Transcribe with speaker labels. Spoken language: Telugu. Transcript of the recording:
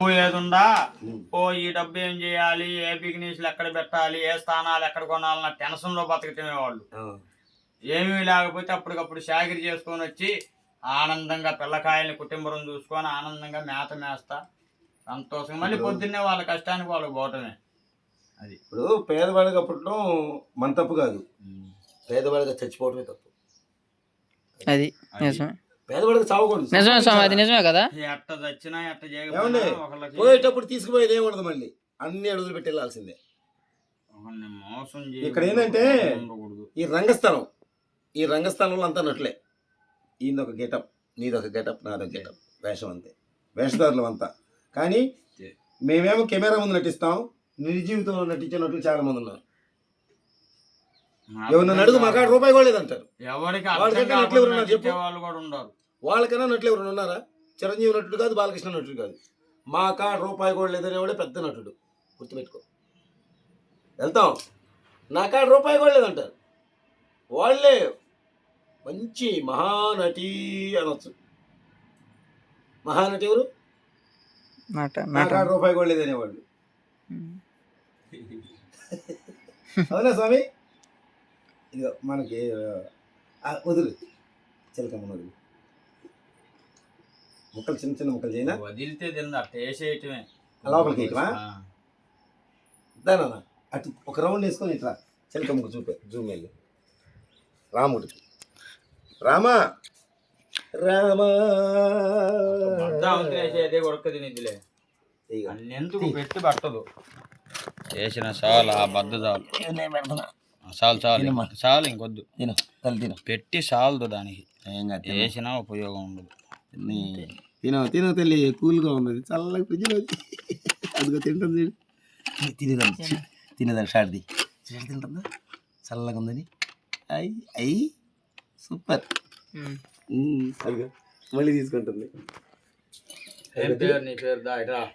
Speaker 1: పోయేదుండా? ఓ ఈ డబ్బు ఏం చేయాలి? ఏ బిజినెస్లు ఎక్కడ పెట్టాలి? ఏ స్థానాలు ఎక్కడ కొనాలన్న టెన్షన్లో బతకటమే వాళ్ళు ఏమీ లేకపోతే అప్పటికప్పుడు చాకరీ చేసుకొని వచ్చి ఆనందంగా పిల్లకాయల్ని కుటుంబం చూసుకొని ఆనందంగా మేత మేస్తా. సంతోషంగా మళ్ళీ పొద్దున్నే వాళ్ళ కష్టానికి వాళ్ళకి పోవటమే. అది.
Speaker 2: ఇప్పుడు పేదవాడిగా పుట్టడం మన తప్పు కాదు. పేదవాడిగా చచ్చిపోవడమే తప్పు.
Speaker 3: అది నిజమే
Speaker 2: పేదవాడిగా చావకూడదు.
Speaker 3: నిజమే స్వామి అది నిజమే కదా?
Speaker 1: ఎట్ట చచ్చినా ఎట్ట
Speaker 2: ఏమండి?
Speaker 1: చేయకపోయినా ఒకళ్ళకి
Speaker 2: పోయేటప్పుడు తీసుకుపోయేది ఏముండదు మళ్ళీ. అన్ని అడుగులు పెట్టి వెళ్ళాల్సిందే.
Speaker 1: ఒకళ్ళని మోసం
Speaker 2: ఇక్కడ ఏంటంటే
Speaker 1: ఉండకూడదు.
Speaker 2: ఈ రంగస్థలం ఈ రంగస్థలంలో అంతా నట్లే. ఈయన ఒక గెటప్ నీదొక గెటప్ నాదొక గెటప్. వేషం అంతే. వేషధారులు అంతా. కానీ మేమేమో కెమెరా ముందు నటిస్తాం. నిజ జీవితంలో నటించే నటులు చాలా మంది ఉన్నారు. ఎవరిని అడుగు మా కాడ రూపాయి కూడా లేదంటారు
Speaker 1: ఎవరికి అర్థం
Speaker 2: చెప్పు?
Speaker 1: వాళ్ళు కూడా ఉండరు.
Speaker 2: వాళ్ళకన్నా నటులు ఎవరైనా ఉన్నారా? చిరంజీవి నటుడు కాదు బాలకృష్ణ నటుడు కాదు. మా కాడ రూపాయి కూడా లేదనేవాడే పెద్ద నటుడు. గుర్తుపెట్టుకో. వెళ్తాం. నా కాడ రూపాయి కూడా లేదంటారు. వాళ్ళే మంచి మహానటి అనొచ్చు. మహానటి ఎవరు? నా కాడ రూపాయి కూడా లేదనేవాళ్ళు అవునా స్వామి? ఇదిగో మనకి వదులు. చిలకమ్మ వదులు. ముక్కలు చిన్న చిన్న ముక్కలు చేయనా?
Speaker 1: వదిలితే వేసేయటమే
Speaker 2: లోపలికి. దానా అటు ఒక రౌండ్ వేసుకొని ఇట్లా చిలకమ్మకు చూపే జూమ్ వెళ్ళి. రాముడికి రామా?
Speaker 1: ఉడక. అన్నెందుకు పెట్టి పట్టదు? వేసిన చాలు ఆ బద్ద చాలు? చాలు. చాలు. చాలు ఇంకొద్దు.
Speaker 2: తిను
Speaker 1: పెట్టి చాలదు దానికి. వేసినా ఉపయోగం ఉండదు.
Speaker 2: నీ- తిను తిను తల్లి కూల్గా ఉన్నది. చల్లగా ఫ్రిడ్జ్లో అదిగో తింటుంది తినేదాన్ని తినేదాన్ని షార్ది. షార్ట్ తింటుందా? చల్లగా ఉందని. అయ్యి అయ్యి సూపర్. అదిగో మళ్ళీ తీసుకుంటుంది.